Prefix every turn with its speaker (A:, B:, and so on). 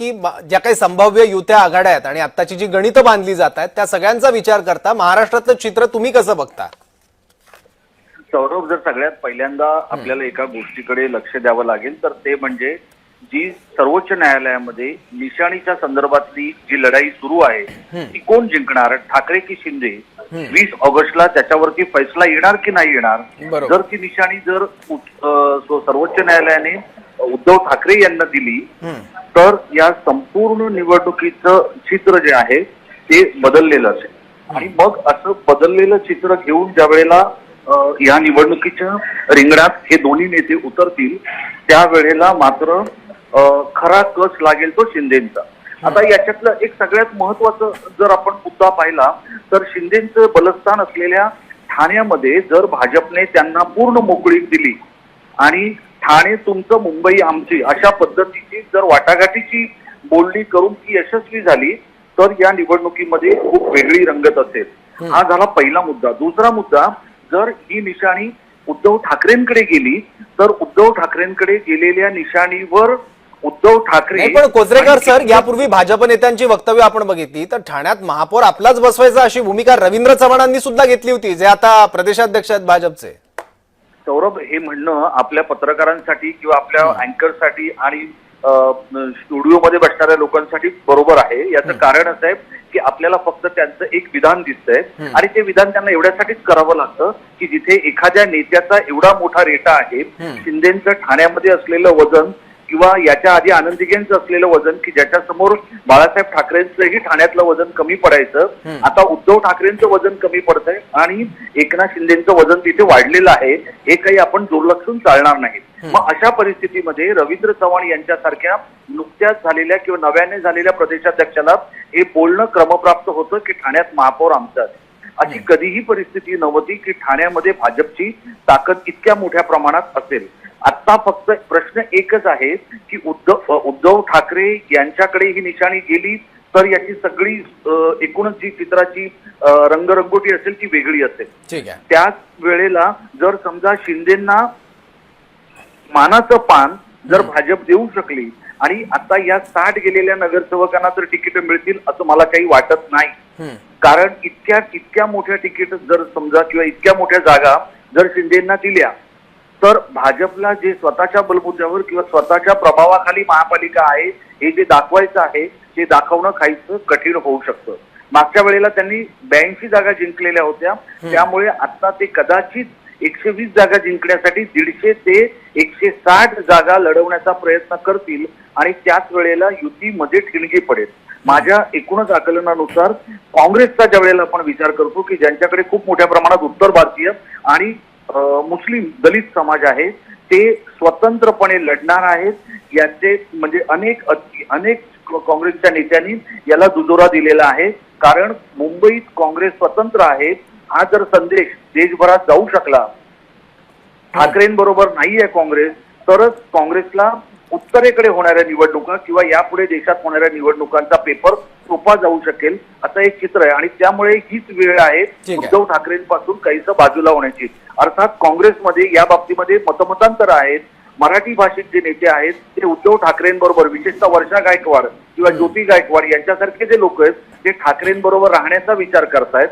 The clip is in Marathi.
A: की ज्या काही संभाव्य युत्या आघाड्या आहेत आणि आत्ताची जी गणितं बांधली जात आहेत त्या सगळ्यांचा विचार करता महाराष्ट्रातलं चित्र तुम्ही कसं बघता?
B: सौरभ जर सगळ्यात पहिल्यांदा आपल्याला एका गोष्टीकडे लक्ष द्यावं लागेल तर ते म्हणजे जी सर्वोच्च न्यायालयामध्ये निशाणीच्या संदर्भातली जी लढाई सुरू आहे ती कोण जिंकणार? ठाकरे की शिंदे? वीस ऑगस्टला त्याच्यावरती फैसला येणार की नाही येणार. जर ती निशाणी जर सर्वोच्च न्यायालयाने उद्धव ठाकरे यांना दिली तर या संपूर्ण निवडणुकीचं चित्र जे आहे ते बदललेलं असेल. आणि मग असं बदललेलं चित्र घेऊन ज्या वेळेला या निवडणुकीच्या रिंगणात हे दोन्ही नेते उतरतील त्यावेळेला मात्र खरा कस लागेल तो शिंदेचा. आता याच्यातलं एक सगळ्यात महत्वाचं जर आपण मुद्दा पाहिला तर शिंदेचं बलस्थान असलेल्या ठाण्यामध्ये जर भाजपने त्यांना पूर्ण मोकळीक दिली आणि ठाणे तुमचं मुंबई आमची अशा पद्धतीची जर वाटाघाटीची बोलणी करून ती यशस्वी झाली तर या निवडणुकीमध्ये खूप वेगळी रंगत असेल. हा. झाला पहिला मुद्दा. दुसरा मुद्दा जर ही निशाणी उद्धव ठाकरेंकडे गेली तर उद्धव ठाकरेंकडे गेलेल्या निशाणीवर उद्धव ठाकरे
A: पण कोचरेकर
B: आणि
A: सर यापूर्वी भाजप नेत्यांची वक्तव्य आपण बघितली तर ठाण्यात महापौर आपलाच बसवायचा अशी भूमिका रवींद्र चव्हाणांनी सुद्धा घेतली होती जे आता प्रदेशाध्यक्ष आहेत भाजपचे.
B: सौरभ हे म्हणणं आपल्या पत्रकारांसाठी किंवा आपल्या अँकरसाठी आणि स्टुडिओमध्ये बसणाऱ्या लोकांसाठी बरोबर आहे. याचं कारण असं आहे की आपल्याला फक्त त्यांचं एक विधान दिसतंय आणि ते विधान त्यांना एवढ्यासाठीच करावं लागतं की जिथे एखाद्या नेत्याचा एवढा मोठा रेटा आहे शिंदेचं ठाण्यामध्ये असलेलं वजन किंवा याच्या आधी आनंदीगेंचं असलेलं वजन की ज्याच्या समोर बाळासाहेब ठाकरेंचंही ठाण्यातलं वजन कमी पडायचं. आता उद्धव ठाकरेंचं वजन कमी पडतंय आणि एकनाथ शिंदेचं वजन तिथे वाढलेलं आहे हे काही आपण दुर्लक्षून चालणार नाही. मग अशा परिस्थितीमध्ये रवींद्र चव्हाण यांच्यासारख्या नुकत्याच झालेल्या किंवा नव्याने झालेल्या प्रदेशाध्यक्षाला हे बोलणं क्रमप्राप्त होतं की ठाण्यात महापौर आमचा. अशी कधीही परिस्थिती नव्हती की ठाण्यामध्ये भाजपची ताकद इतक्या मोठ्या प्रमाणात असेल. आता फक्त प्रश्न एकच आहे की उद्धव उद्धव ठाकरे यांच्याकडे ही निशाणी गेली तर याची सगळी एकूणच जी चित्राची रंगरंगोटी असेल ती वेगळी असेल. त्याच वेळेला जर समजा शिंदेना मानाचं पान जर भाजप देऊ शकली आणि आता या साठ गेलेल्या नगरसेवकांना तर तिकीट मिळतील असं मला काही वाटत नाही. कारण इतक्या इतक्या मोठ्या तिकीट जर समजा किंवा इतक्या मोठ्या जागा जर शिंदेना दिल्या तर भाजपला जे स्वतःच्या बलबुद्ध्यावर किंवा स्वतःच्या प्रभावाखाली महापालिका आहे हे जे दाखवायचं आहे ते दाखवणं काहीच कठीण होऊ शकतं. मागच्या वेळेला त्यांनी ब्याऐंशी जागा जिंकलेल्या होत्या. त्यामुळे आता ते कदाचित एकशे वीस जागा जिंकण्यासाठी दीडशे ते एकशे साठ जागा लढवण्याचा प्रयत्न करतील आणि त्याच वेळेला युतीमध्ये ठिणगी पडेल. माझ्या एकूणच आकलनानुसार काँग्रेसचा ज्या वेळेला आपण विचार करतो की ज्यांच्याकडे खूप मोठ्या प्रमाणात उत्तर भारतीय आणि मुस्लिम दलित समाज आहे ते स्वतंत्रपणे लढणार आहेत. याचे म्हणजे अनेक अनेक काँग्रेसच्या नेत्यांनी याला दुजोरा दिलेला आहे. कारण मुंबईत काँग्रेस स्वतंत्र आहे. हा जर संदेश देशभरात जाऊ शकला ठाकरेंबरोबर नाही आहे काँग्रेस तरच काँग्रेसला उत्तरेकडे होणाऱ्या निवडणुका किंवा यापुढे देशात होणाऱ्या निवडणुकांचा पेपर सोपा जाऊ शकेल असं एक चित्र आहे. आणि त्यामुळे हीच वेळ
A: आहे.
B: उद्धव ठाकरेंपासून काहीसं बाजूला होण्याची. अर्थात काँग्रेसमध्ये या बाबतीमध्ये मतमतांतर आहेत मराठी भाषिक जे नेते आहेत ते उद्धव ठाकरेंबरोबर विशेषतः वर्षा गायकवाड किंवा ज्योती गायकवाड यांच्यासारखे जे लोक आहेत ते ठाकरेंबरोबर राहण्याचा विचार करतायत.